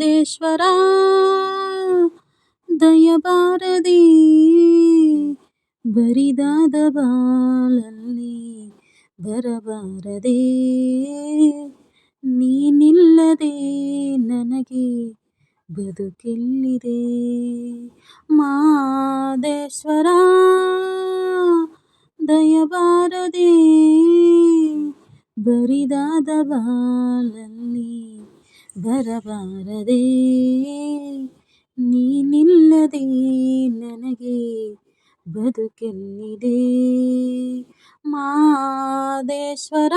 ಮಾದೇಶ್ವರ ದಯಬಾರದಿ ಬರಿದಾದ ಬಾಲಲ್ಲಿ ಬರಬಾರದೆ. ನೀನಿಲ್ಲದೆ ನನಗೆ ಬದುಕಿಲ್ಲಿದೆ. ಮಾದೇಶ್ವರ ದಯಬಾರದೆ ಬರಿದಾದ ಬಾಳಲ್ಲಿ ಬರಬಾರದೆ. ನೀನಿಲ್ಲದೆ ನನಗೆ ಬದುಕೆಲ್ಲಿದೆ? ಮಾದೇಶ್ವರ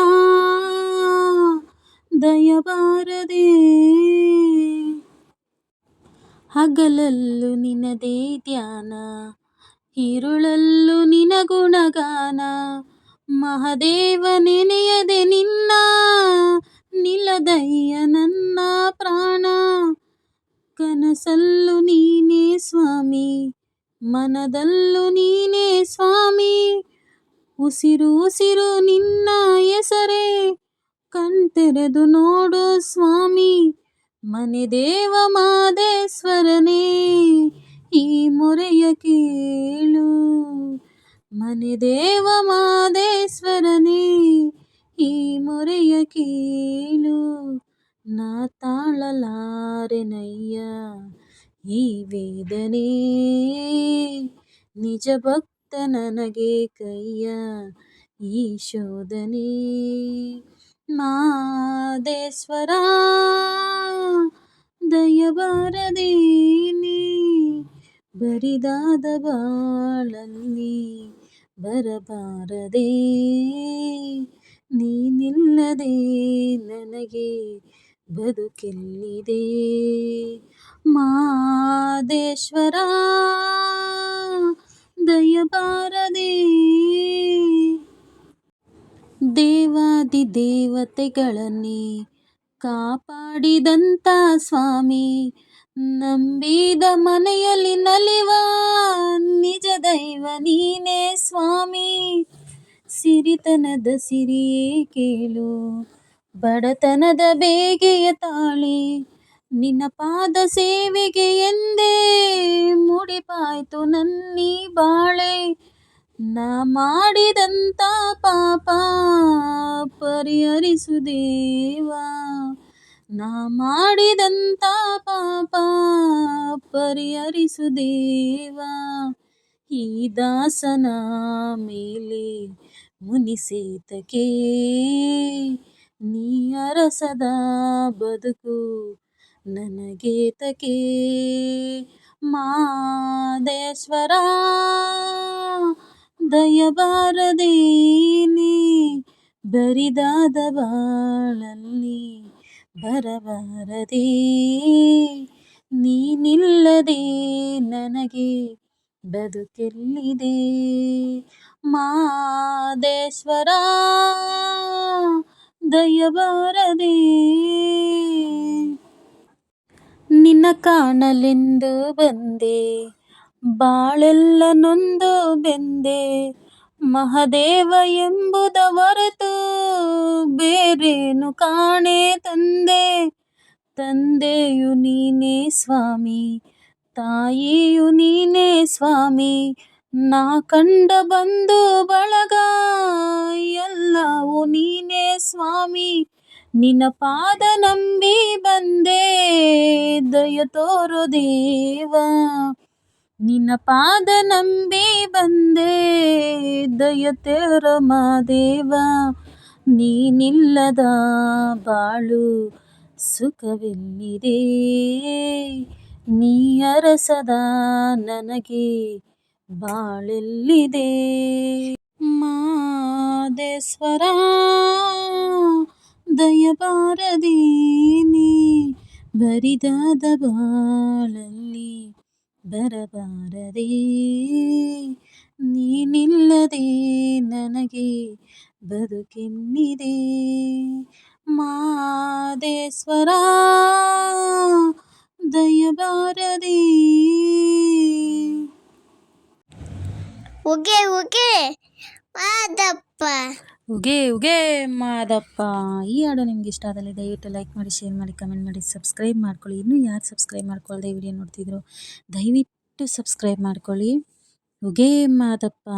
ದಯಬಾರದೆ ಹಗಲಲ್ಲೂ ನಿನದೇ ಧ್ಯಾನ ಹಿರುಳಲ್ಲು ನಿನ ಗುಣಗಾನ. ಮಹದೇವ ನೆನೆಯದೆ ನಿನ್ನ, ನಿಲದಯ್ಯ ನನ್ನ ಕನಸಲ್ಲೂ ನೀನೇ ಸ್ವಾಮಿ, ಮನದಲ್ಲೂ ನೀನೇ ಸ್ವಾಮಿ. ಉಸಿರು ಉಸಿರು ನಿನ್ನ ಹೆಸರೇ, ಕಣ್ತೆರೆದು ನೋಡು ಸ್ವಾಮಿ, ಮನೆ ದೇವ ಮಾದೇಶ್ವರನೇ, ಈ ಮೊರೆಯ ಕೇಳು. ಮನೆ ದೇವ ಮಾದೇಶ್ವರನೇ, ಈ ಮೊರೆಯ ಕೇಳು. ನಾ ತಾಳಲಾರೆನಯ್ಯ ಈ ವೇದನೆ ನಿಜ ಭಕ್ತ ನನಗೆ ಕೈಯ ಈ ಶೋಧನೆ ಮಾದೇಶ್ವರ ದಯಬಾರದೆ ನೀ ಬರಿದಾದ ಬಾಳಲ್ಲಿ ಬರಬಾರದೆ ನೀನಿಲ್ಲದೆ ನನಗೆ ಬದುಕೆಲ್ಲಿದೆ? ಮಾದೇಶ್ವರ ದಯಬಾರದೆ ದೇವಾದಿ ದೇವತೆಗಳನ್ನೇ ಕಾಪಾಡಿದಂತ ಸ್ವಾಮಿ, ನಂಬಿದ ಮನೆಯಲ್ಲಿ ನಲಿವ ನಿಜ ದೈವ ನೀನೇ ಸ್ವಾಮಿ. ಸಿರಿತನದ ಸಿರಿಯೇ ಕೇಳು ಬಡತನದ ಬೇಗೆಯ ತಾಳೆ, ನಿನ್ನ ಪಾದ ಸೇವೆಗೆ ಎಂದೇ ಮುಡಿಪಾಯ್ತು ನನ್ನಿ ಬಾಳೆ. ನಾ ಮಾಡಿದಂತ ಪಾಪ ಪರಿಹರಿಸು ದೇವಾ. ನಾ ಮಾಡಿದಂತ ಪಾಪ ಪರಿಹರಿಸು ದೇವಾ. ಈ ದಾಸನ ಮೇಲೆ ಮುನಿಸೇತಕ್ಕೆ ನೀ ಅರಸದ ಬದುಕು ನನಗೇತಕೆ ಮಾದೇಶ್ವರ ದಯಬಾರದೇನಿ ಬರಿದಾದ ಬಾಳಲ್ಲಿ ಬರಬಾರದೇ. ನೀನಿಲ್ಲದೆ ನನಗೆ ಬದುಕೆಲ್ಲಿದೆ? ಮಾದೇಶ್ವರ ದಯಬಾರದೆ ನಿನ್ನ ಕಾಣಲೆಂದು ಬಂದೆ, ಬಾಳೆಲ್ಲ ನೊಂದು ಬೆಂದೆ, ಮಹದೇವ ಎಂಬುದ ಹೊರತು ಬೇರೇನು ಕಾಣೆ ತಂದೆ. ತಂದೆಯು ನೀನೇ ಸ್ವಾಮಿ, ತಾಯಿಯು ನೀನೇ ಸ್ವಾಮಿ, ನಾ ಕಂಡ ಬಂದು ಬಳಗ ನಿನ್ನ ಪಾದ ನಂಬಿ ಬಂದೆ, ದಯ ತೋರು ದೇವ. ನಿನ್ನ ಪಾದ ನಂಬಿ ಬಂದೆ, ದಯ ತೋರ ಮಾದೇವ ನೀನಿಲ್ಲದ ಬಾಳು ಸುಖವೆಲ್ಲಿದೆ, ನೀ ಅರಸದ ನನಗೆ ಬಾಳೆಲ್ಲಿದೆ. ಮಾದೇಶ್ವರ ದಯಬಾರದೆ ನೀ ಬರಿದಾದ ಬಾಳಲ್ಲಿ ಬರಬಾರದೆ ನೀನಿಲ್ಲದೆ ನನಗೆ ಬದುಕೆನ್ನಿದೆ ಮಾದೇಶ್ವರ ದಯಬಾರದೆ ಉಗೆ ಉಗೆ ಮಾದಪ್ಪ ಉಗೆ ಉಗೆ ಮಾದಪ್ಪ. ಈ ಹಾಡು ನಿಮ್ಗೆ ಇಷ್ಟ ಆದಲ್ಲಿ ದಯವಿಟ್ಟು ಲೈಕ್ ಮಾಡಿ ಶೇರ್ ಮಾಡಿ ಕಮೆಂಟ್ ಮಾಡಿ ಸಬ್ಸ್ಕ್ರೈಬ್ ಮಾಡ್ಕೊಳ್ಳಿ. ಇನ್ನೂ ಯಾರು ಸಬ್ಸ್ಕ್ರೈಬ್ ಮಾಡ್ಕೊಳ್ಳದೆ ವಿಡಿಯೋ ನೋಡ್ತಿದ್ರು, ದಯವಿಟ್ಟು ಸಬ್ಸ್ಕ್ರೈಬ್ ಮಾಡ್ಕೊಳ್ಳಿ. ಉಗೆ ಮಾದಪ್ಪ.